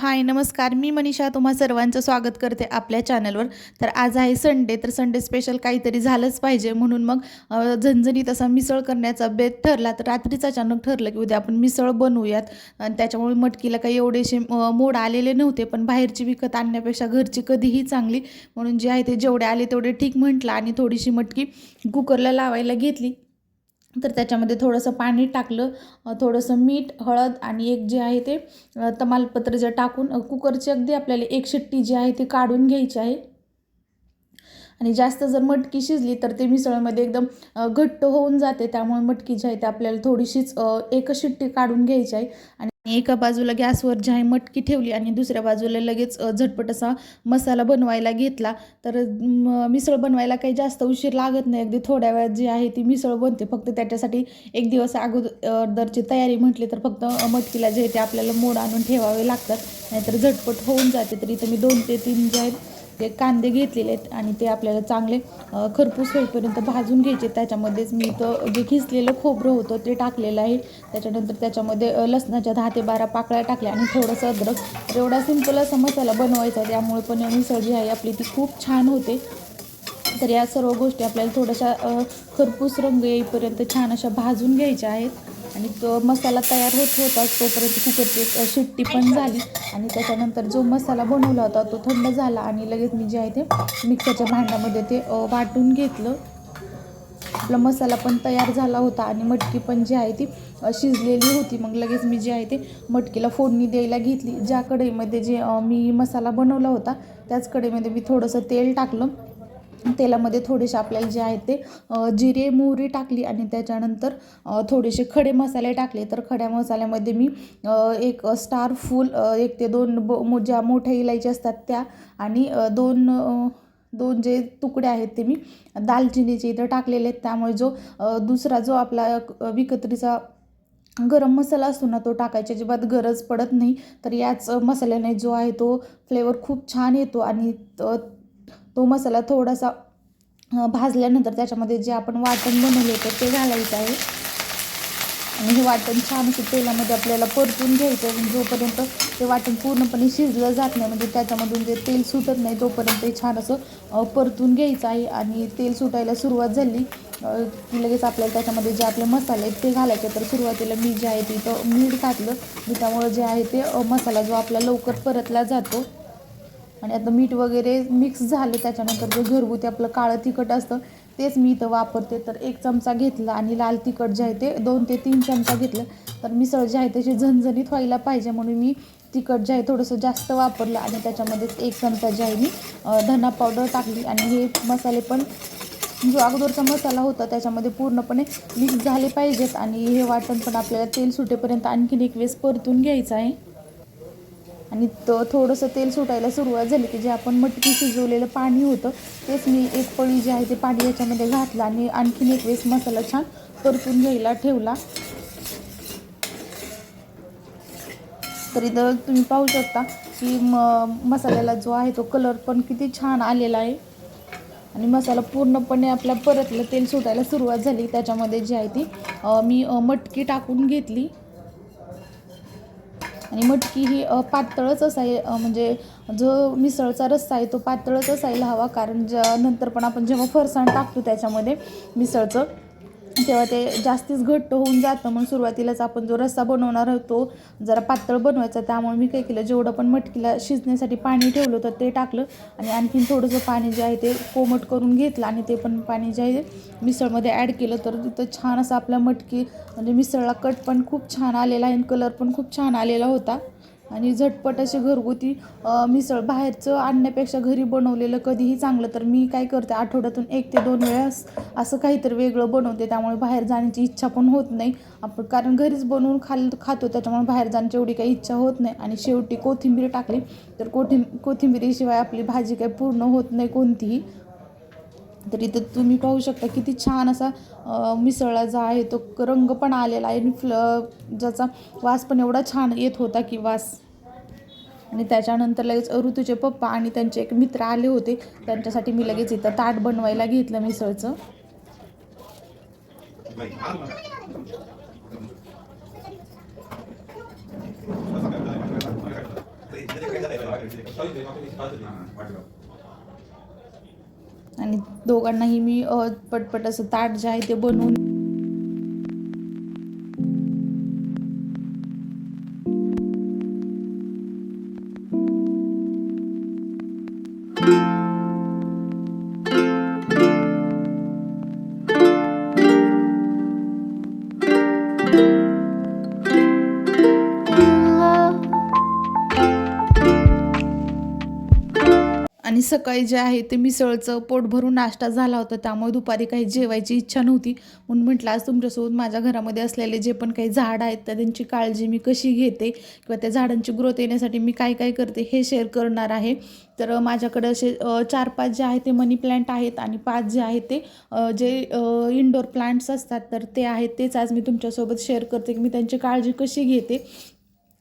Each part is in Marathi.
हाय नमस्कार. मी मनीषा तुम्हा सर्वांचं स्वागत करते आपल्या चॅनलवर. तर आज आहे संडे तर संडे स्पेशल काहीतरी झालंच पाहिजे. म्हणून मग झणझणीत असा मिसळ करण्याचा बेत ठरला. तर रात्रीच अचानक ठरलं की उद्या आपण मिसळ बनवूयात. आणि त्याच्यामुळे मटकीला काही एवढेसे मोड आलेले नव्हते. पण बाहेरची विकत आणण्यापेक्षा घरची कधीही चांगली. म्हणून जे आहे ते जेवढे आले तेवढे ठीक म्हटलं. आणि थोडीशी मटकी कुकरला लावायला घेतली. तर त्याच्यामध्ये थोडंसं पाणी टाकलं थोडंसं मीठ हळद आणि एक जे आहे ते तमालपत्र जे टाकून कुकरची अगदी आपल्याला एक शिट्टी जी आहे ती काढून घ्यायची आहे. आणि जास्त जर मटकी शिजली तर ते मिसळमध्ये एकदम घट्ट होऊन जाते. त्यामुळे मटकी जी आहे ते आपल्याला थोडीशीच एक शिट्टी काढून घ्यायची आहे. आणि एका बाजूला गॅसवर जी आहे मटकी ठेवली आणि दुसऱ्या बाजूला लगेच झटपट असा मसाला बनवायला घेतला. तर मिसळ बनवायला काही जास्त उशीर लागत नाही. अगदी थोड्या वेळात जी आहे ती मिसळ बनते. फक्त त्याच्यासाठी एक दिवस अगोदरची तयारी म्हटली तर फक्त मटकीला जे आहे ते आपल्याला मोड आणून ठेवावे लागतात. नाहीतर झटपट होऊन जाते. तर इथं मी दोन ते तीन जे आहेत ते कांदे घेतलेले आहेत आणि ते आपल्याला चांगले खरपूस होईपर्यंत भाजून घ्यायचे. त्याच्यामध्येच मी तो जे खिसलेलं खोबरं होतं ते टाकलेलं आहे. त्याच्यानंतर त्याच्यामध्ये लसणाच्या दहा ते बारा पाकळ्या टाकल्या आणि थोडंसं अद्रक. तर एवढा सिंपल असा मसाला बनवायचा त्यामुळे पण मिसळ जी आहे आपली ती खूप छान होते. तर या सर्व गोष्टी आपल्याला थोड्याशा खरपूस रंग येईपर्यंत छान अशा भाजून घ्यायच्या आहेत. आणि तो मसाला तयार होत होताच तोपर्यंत कुकरची एक, शिट्टी पण झाली. आणि त्याच्यानंतर जो मसाला बनवला होता तो थंड झाला आणि लगेच मी जे आहे ते मिक्सरच्या भांड्यामध्ये ते वाटून घेतलं. आपला मसाला पण तयार झाला होता आणि मटकी पण जी आहे ती शिजलेली होती. मग लगेच मी जे आहे ते मटकीला फोडणी द्यायला घेतली. ज्या कढईमध्ये जे मी मसाला बनवला होता त्याच कढईमध्ये मी थोडंसं तेल टाकलं. तेलामध्ये थोडेसे आपल्याला जे आहे ते जिरे मोहरी टाकली आणि त्याच्यानंतर थोडेसे खडे मसाले टाकले. तर खड्या मसाल्यामध्ये मी एक स्टार फूल एक ते दोन ब मो- ज्या मोठ्या इलायची असतात त्या आणि दोन दोन जे तुकडे आहेत ते मी दालचिनीचे इथं टाकलेले आहेत. त्यामुळे जो दुसरा जो आपला विकत्रीचा गरम मसाला असतो ना तो टाकायची अजिबात गरज पडत नाही. तर याच मसाल्याने जो आहे तो फ्लेवर खूप छान येतो आणि तो मसाला थोडासा भाजल्यानंतर त्याच्यामध्ये जे आपण वाटण बनवलं होतं ते घालायचं आहे. आणि हे वाटण छान असं तेलामध्ये आपल्याला परतून घ्यायचं आहे. जोपर्यंत ते वाटण पूर्णपणे शिजलं जात नाही म्हणजे त्याच्यामधून जे तेल सुटत नाही तोपर्यंत ते छान असं परतून घ्यायचं आहे. आणि तेल सुटायला सुरुवात झाली की लगेच आपल्याला त्याच्यामध्ये जे आपले मसाले आहेत ते घालायचे. तर सुरुवातीला मी जे आहे तिथं मीठ घातलं त्यामुळे जे आहे ते मसाला जो आपला लवकर परतला जातो आणि आता मीठ वगैरे मिक्स झालं त्याच्यानंतर जे घरगुती आपलं काळं तिखट असतं तेच मी इथं वापरते. तर एक चमचा घेतला आणि लाल तिखट जे आहे ते दोन ते तीन चमचा घेतलं. तर मिसळ जे आहे त्याची झणझणीत व्हायला पाहिजे म्हणून मी तिखट जे आहे थोडंसं जास्त वापरलं आणि त्याच्यामध्येच एक चमचा जे आहे मी धना पावडर टाकली. आणि हे मसाले पण जो अगोदरचा मसाला होता त्याच्यामध्ये पूर्णपणे मिक्स झाले पाहिजेत. आणि हे वाटण पण आपल्याला तेल सुटेपर्यंत आणखीन एक वेळेस परतून घ्यायचं आहे. आणि तो थोडंसं तेल सुटायला सुरुवात झाली की जे आपण मटकी शिजवलेलं पाणी होतं तेच मी एक पळी जे आहे ते पाणी याच्यामध्ये घातलं आणि आणखीन एक वेळेस मसाला छान परतून घ्यायला ठेवला. तरी तर तुम्ही पाहू शकता की म मसाल्याला जो आहे तो कलर पण किती छान आलेला आहे. आणि मसाला पूर्णपणे आपला परतलं तेल सुटायला सुरुवात झाली. त्याच्यामध्ये जी आहे ती मी मटकी टाकून घेतली. आणि मटकी ही पातळच असाय म्हणजे जो मिसळचा रस्सा आहे तो पातळच असायला हवा. कारण ज्या नंतर पण आपण जेव्हा फरसाण टाकतो त्याच्यामध्ये मिसळचं तेव्हा ते जास्तीच घट्ट होऊन जातं. म्हणून सुरुवातीलाच आपण जो रस्सा बनवणार आहोत जरा पातळ बनवायचा. त्यामुळे मी काय केलं जेवढं पण मटकीला शिजण्यासाठी पाणी ठेवलं होतं ते टाकलं आणि आणखीन थोडंसं पाणी जे आहे ते कोमट करून घेतलं आणि ते पण पाणी जे आहे मिसळमध्ये ॲड केलं. तर तिथं छान असं आपल्या मटकी म्हणजे मिसळला कट पण खूप छान आलेला आहे आणि कलर पण खूप छान आलेला होता. आणि झटपट असे घरगुती मिसळ बाहेरचं आणण्यापेक्षा घरी बनवलेलं कधीही चांगलं तर मी काय करते आठवड्यातून एक ते दोन वेळेस असं काहीतरी वेगळं बनवते. त्यामुळे बाहेर जाण्याची इच्छा पण होत नाही. आपण कारण घरीच बनवून खाल खातो त्याच्यामुळे बाहेर जाण्याची एवढी काही इच्छा होत नाही. आणि शेवटी कोथिंबीर टाकली तर कोथिं कोथिंबिरीशिवाय आपली भाजी काही पूर्ण होत नाही कोणतीही. तर इथं तुम्ही पाहू शकता किती छान असा मिसळला जो आहे तो रंग पण आलेला आहे. आणि फ्ल ज्याचा वास पण एवढा छान येत होता की वास. आणि त्याच्यानंतर लगेच ऋतूचे पप्पा आणि त्यांचे एक मित्र आले होते. त्यांच्यासाठी मी लगेच इथं ताट बनवायला घेतलं मिसळचं. आणि दोघांनाही मी पटपट असं ताट जे आहे ते बनवून आणि सकाळी जे आहे ते मिसळचं पोट भरून नाश्ता झाला होता त्यामुळे दुपारी काही जेवायची इच्छा नव्हती. म्हणून म्हटलं आज तुमच्यासोबत माझ्या घरामध्ये असलेले जे पण काही झाड आहेत तर त्यांची काळजी मी कशी घेते किंवा त्या झाडांची ग्रोथ येण्यासाठी मी काय काय करते हे शेअर करणार आहे. तर माझ्याकडे असे चार पाच जे आहे ते मनी प्लांट आहेत आणि पाच जे आहे ते जे इनडोअर प्लांट्स असतात तर ते आहेत तेच आज मी तुमच्यासोबत शेअर करते की मी त्यांची काळजी कशी घेते.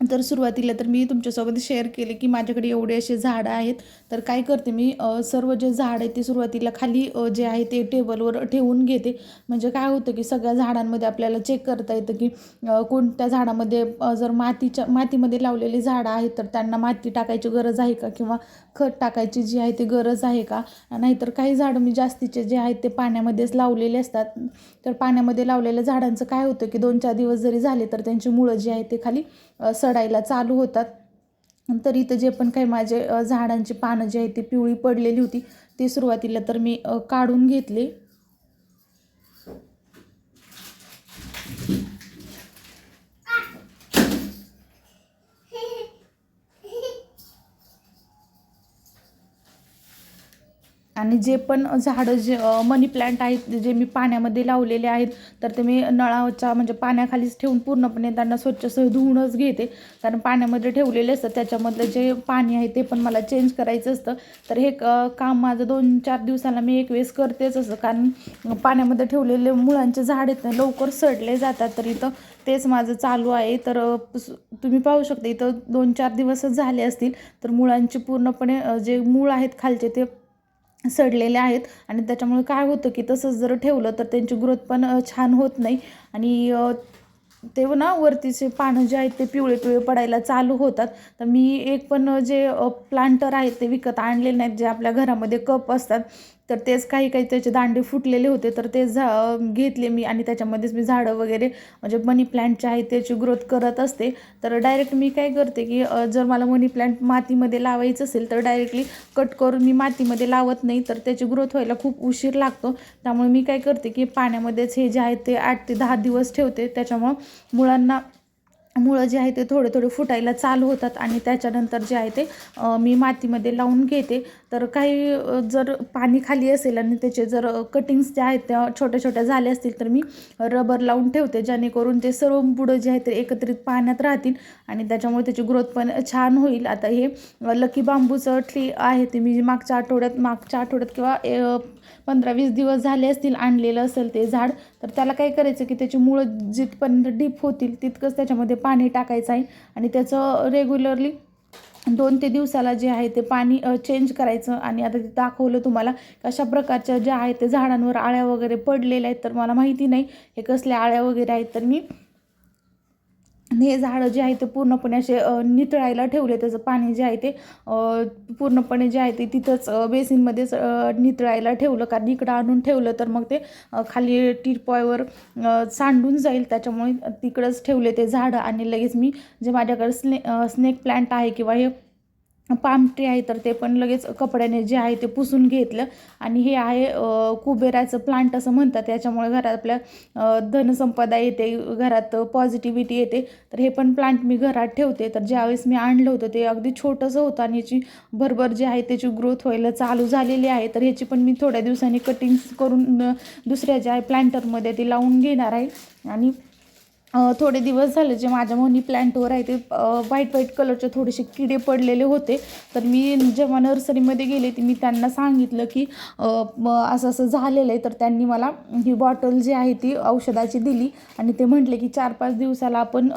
तर सुरुवातीला तर मी तुमच्यासोबत शेअर केले की माझ्याकडे एवढे असे झाडं आहेत. तर काय करते मी सर्व जे झाड आहे ते सुरुवातीला खाली जे आहे ते टेबलवर ठेवून घेते. म्हणजे काय होतं की सगळ्या झाडांमध्ये आपल्याला चेक करता येतं की कोणत्या झाडामध्ये जर मातीच्या मातीमध्ये लावलेली झाडं आहेत तर त्यांना माती टाकायची गरज आहे का? किंवा खत टाकायची जी आहे ती गरज आहे का? नाहीतर काही झाडं मी जास्तीचे जे आहेत ते पाण्यामध्येच लावलेले असतात. तर पाण्यामध्ये लावलेल्या झाडांचं काय होतं की दोन चार दिवस जरी झाले तर त्यांची मुळं जी आहे ते खाली सडायला चालू होतात. तर इथं जे पण काही माझे झाडांची पानं जी आहेत ती पिवळी पडलेली होती ती सुरुवातीला तर मी काढून घेतली. आणि जे पण झाडं जे मनी प्लांट आहेत जे मी पाण्यामध्ये लावलेले आहेत तर ते मी नळाच्या म्हणजे पाण्याखालीच ठेवून पूर्णपणे त्यांना स्वच्छसह धुवूनच घेते. कारण पाण्यामध्ये ठेवलेले असतं त्याच्यामधलं जे पाणी आहे ते पण मला चेंज करायचं असतं. तर हे क- काम माझं दोन चार दिवसाला मी एक वेळेस करतेच असं. कारण पाण्यामध्ये ठेवलेले मुळांचे झाड आहेत ना लवकर सडले जातात तर इथं तेच माझं चालू आहे. तर तुम्ही पाहू शकता इथं दोन चार दिवसच झाले असतील तर मुळांचे पूर्णपणे जे मूळ आहेत खालचे ते सडलेले आहेत आणि त्याच्यामुळे काय होतं की तसंच जर ठेवलं तर त्यांची ग्रोथ पण छान होत नाही. आणि ते ना वरतीचे पानं जे आहेत ते पिवळे पिवळे पडायला चालू होतात. तर मी एक पण जे प्लांटर आहेत ते विकत आणले नाहीत जे आपल्या घरामध्ये कप असतात. तर तेच काही काही त्याचे दांडे फुटलेले होते. तर ते झा घेतले मी आणि त्याच्यामध्येच मी झाडं वगैरे म्हणजे मनी प्लॅन्टचे आहेत त्याची ग्रोथ करत असते. तर डायरेक्ट मी काय करते की जर मला मनी प्लॅन्ट मातीमध्ये लावायचं असेल तर डायरेक्टली कट करून मी मातीमध्ये लावत नाही. तर त्याची ग्रोथ व्हायला खूप उशीर लागतो. त्यामुळे मी काय करते की पाण्यामध्येच हे जे आहेत ते आठ ते दहा दिवस ठेवते. त्याच्यामुळं मुळांना मुळं जे आहे ते थोडे थोडे फुटायला चालू होतात आणि त्याच्यानंतर जे आहे ते मी मातीमध्ये लावून घेते. तर काही जर पाणी खाली असेल आणि त्याचे जर कटिंग्स जे आहेत त्या छोट्या छोट्या झाल्या असतील तर मी रबर लावून ठेवते जेणेकरून ते सर्व बुडं जे आहे ते एकत्रित पाण्यात राहतील आणि त्याच्यामुळे त्याची ग्रोथ पण छान होईल. आता हे लकी बांबूचं ट्री आहे ते मी मागच्या आठवड्यात मागच्या आठवड्यात किंवा पंधरा वीस दिवस झाले असतील आणलेलं असेल ते झाड तर त्याला काय करायचं की त्याची मुळं जिथपर्यंत डीप होतील तितकंच त्याच्यामध्ये पाणी टाकायचं आहे. आणि त्याचं रेग्युलरली दोन ते दिवसाला जे आहे ते पाणी चेंज करायचं. आणि आता ते दाखवलं तुम्हाला कशा प्रकारच्या ज्या आहेत ते झाडांवर आळ्या वगैरे पडलेल्या आहेत तर मला माहिती नाही हे कसल्या आळ्या वगैरे आहेत. तर मी हे झाडं जे आहे ते पूर्णपणे असे नितळायला ठेवले त्याचं पाणी जे आहे ते पूर्णपणे जे आहे ते तिथंच बेसिनमध्येच नितळायला ठेवलं. कारण इकडं आणून ठेवलं तर मग ते खाली टिरपॉयवर सांडून जाईल. त्याच्यामुळे तिकडंच ठेवले ते झाडं. आणि लगेच मी जे माझ्याकडे स्ने स्नेक प्लांट आहे किंवा हे पाम ट्री आहे तर ते पण लगेच कपड्याने जे आहे ते पुसून घेतलं. आणि हे आहे कुबेराचं प्लांट असं म्हणतात. त्याच्यामुळे घरात आपल्या धनसंपदा येते घरात पॉझिटिव्हिटी येते. तर हे पण प्लांट मी घरात ठेवते. तर ज्यावेळेस मी आणलं होतं ते अगदी छोटंसं होतं आणि याची भरभर जे आहे त्याची ग्रोथ व्हायला चालू झालेली आहे. तर ह्याची पण मी थोड्या दिवसांनी कटिंग्स करून दुसऱ्या ज्या आहे प्लांटरमध्ये ते लावून घेणार आहे. आणि थोडे दिवस झाले जे माझ्या मनी प्लॅन्टवर आहे ते व्हाईट व्हाईट कलरचे थोडेसे किडे पडलेले होते. तर मी जेव्हा नर्सरीमध्ये गेले ती मी त्यांना सांगितलं की असं असं झालेलं आहे. तर त्यांनी मला ही बॉटल जी आहे ती औषधाची दिली. आणि ते म्हटले की चार पाच दिवसाला आपण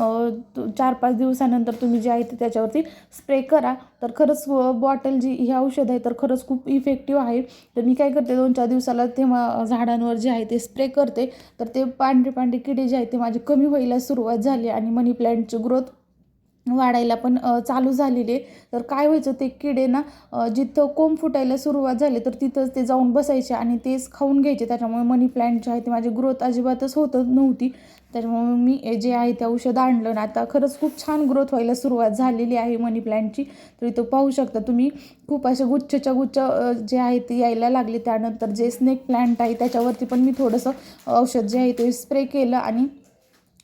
चार पाच दिवसानंतर तुम्ही जे आहे ते त्याच्यावरती स्प्रे करा. तर खरंच बॉटल जी ही औषध आहे तर खरंच खूप इफेक्टिव्ह आहे. तर मी काय करते दोन चार दिवसाला तेव्हा झाडांवर जे आहे ते स्प्रे करते. तर ते पांढरे पांढरे किडे जे आहेत ते माझे कमी व्हायला सुरुवात झाली आणि मनी प्लॅन्टची ग्रोथ वाढायला पण चालू झालेले तर काय व्हायचं ते किडे ना जिथं कोंब फुटायला सुरुवात झाली तर तिथंच ते जाऊन बसायचे आणि तेच खाऊन घ्यायचे. त्याच्यामुळे मनी प्लॅन्ट जे आहे ते माझी ग्रोथ अजिबातच होत नव्हती. त्याच्यामुळे मी जे आहे ते औषध आणलं ना आता खरंच खूप छान ग्रोथ व्हायला सुरुवात झालेली आहे मनी प्लॅन्टची तर इथं पाहू शकता तुम्ही खूप असे गुच्छच्या गुच्छ जे आहे ते यायला लागले. त्यानंतर जे स्नेक प्लॅन्ट आहे त्याच्यावरती पण मी थोडंसं औषध जे आहे ते स्प्रे केलं आणि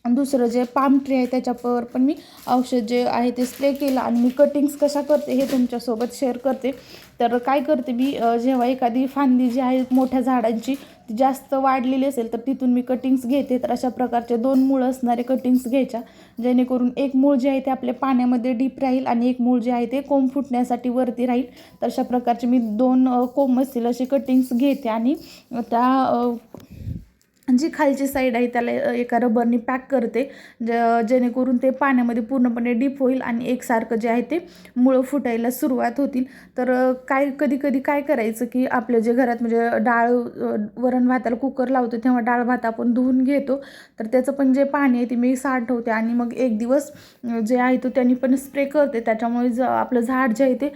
दुसरं जे पाम ट्री आहे त्याच्यावर पण मी औषध जे आहे ते स्प्रे केलं आणि मी कटिंग्स कशा करते हे तुमच्यासोबत शेअर करते. तर काय करते मी जेव्हा एखादी फांदी जी आहे मोठ्या झाडांची ती जास्त वाढलेली असेल तर तिथून मी कटिंग्स घेते. तर अशा प्रकारचे दोन मूळ असणारे कटिंग्स घ्यायच्या. जेणेकरून एक मूळ जे आहे ते आपल्या पाण्यामध्ये डीप राहील आणि एक मूळ जे आहे ते कोंब फुटण्यासाठी वरती राहील. तर अशा प्रकारचे मी दोन कोंब असतील असे कटिंग्स घेते आणि त्या जी खालची साईड आहे त्याला एका रबरनी पॅक करते. ज जेणेकरून ते पाण्यामध्ये पूर्णपणे डीप होईल आणि एकसारखं जे आहे ते मुळं फुटायला सुरुवात होतील. तर काय कधी कधी काय करायचं की आपल्या जे घरात म्हणजे डाळ वरण भाताला कुकर लावतो तेव्हा डाळ भात आपण धुवून घेतो. तर त्याचं पण जे पाणी आहे ते मी साठवते आणि मग एक दिवस जे आहे तो त्यांनी पण स्प्रे करते. त्याच्यामुळे ज आपलं झाड जे आहे ते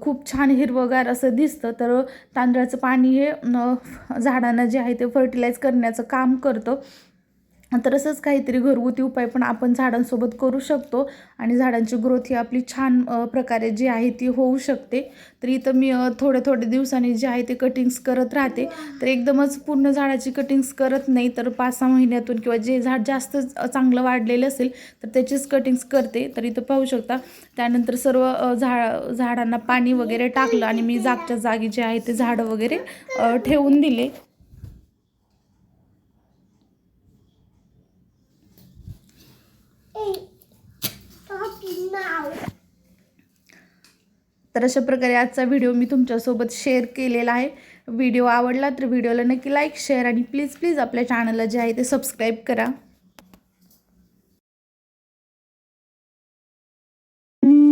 खूप छान हिरवंगार असं दिसतं. तर तांदळाचं पाणी हे न झाडांना जे आहे ते फर्टिलाइज करण्याचं काम करतं. तर असंच काहीतरी घरगुती उपाय पण आपण झाडांसोबत करू शकतो आणि झाडांची ग्रोथ ही आपली छान प्रकारे जी आहे ती होऊ शकते. तर इथं मी थोडे थोडे दिवसांनी जे आहे ते कटिंग्स करत राहते. तर एकदमच पूर्ण झाडाची कटिंग्स करत नाही तर पाच सहा महिन्यातून किंवा जे झाड जास्त चांगलं वाढलेलं असेल तर त्याचीच कटिंग्स करते. तर इथं पाहू शकता त्यानंतर सर्व झाड झाडांना पाणी वगैरे टाकलं आणि मी जागच्या जागी जे आहे ते झाडं वगैरे ठेवून दिले. तर अशा प्रकारे आजचा व्हिडिओ मी तुमच्यासोबत शेअर केलेला आहे. व्हिडिओ आवडला तर व्हिडिओला नक्की लाईक शेअर आणि प्लीज प्लीज आपल्या चॅनलला जे आहे ते सबस्क्राईब करा.